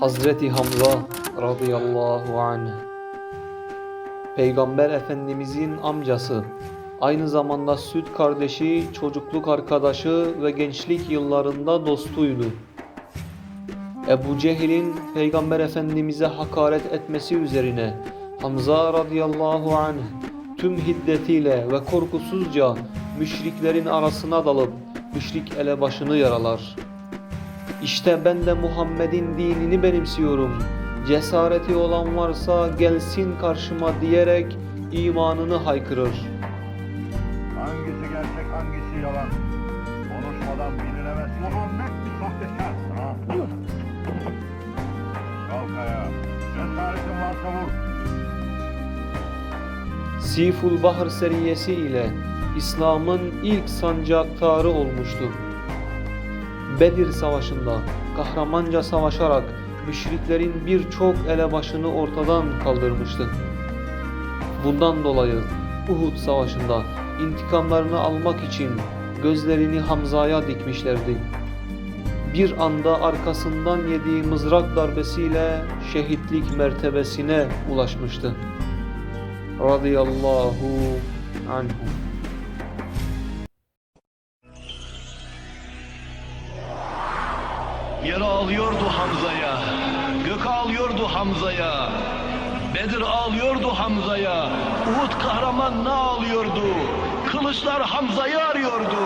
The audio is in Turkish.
Hazreti Hamza radıyallahu anh Peygamber Efendimizin amcası, aynı zamanda süt kardeşi, çocukluk arkadaşı ve gençlik yıllarında dostuydu. Ebu Cehil'in Peygamber Efendimiz'e hakaret etmesi üzerine Hamza radıyallahu anh tüm hiddetiyle ve korkusuzca müşriklerin arasına dalıp müşrik elebaşını yaralar. İşte ben de Muhammed'in dinini benimsiyorum. Cesareti olan varsa gelsin karşıma diyerek imanını haykırır. Hangisi gerçek hangisi yalan? Konuşmadan bilinemez. Muhammed bir sahtekar. Kalk ayağa. Cesaretin varsa vur. Siful Bahr seriyesi ile İslam'ın ilk sancaktarı olmuştu. Bedir Savaşı'nda kahramanca savaşarak müşriklerin birçok elebaşını ortadan kaldırmıştı. Bundan dolayı Uhud Savaşı'nda intikamlarını almak için gözlerini Hamza'ya dikmişlerdi. Bir anda arkasından yediği mızrak darbesiyle şehitlik mertebesine ulaşmıştı. Radıyallahu anhu. Yer ağlıyordu Hamza'ya, gök ağlıyordu Hamza'ya, Bedir ağlıyordu Hamza'ya, Uhud kahraman ne ağlıyordu, kılıçlar Hamza'yı arıyordu.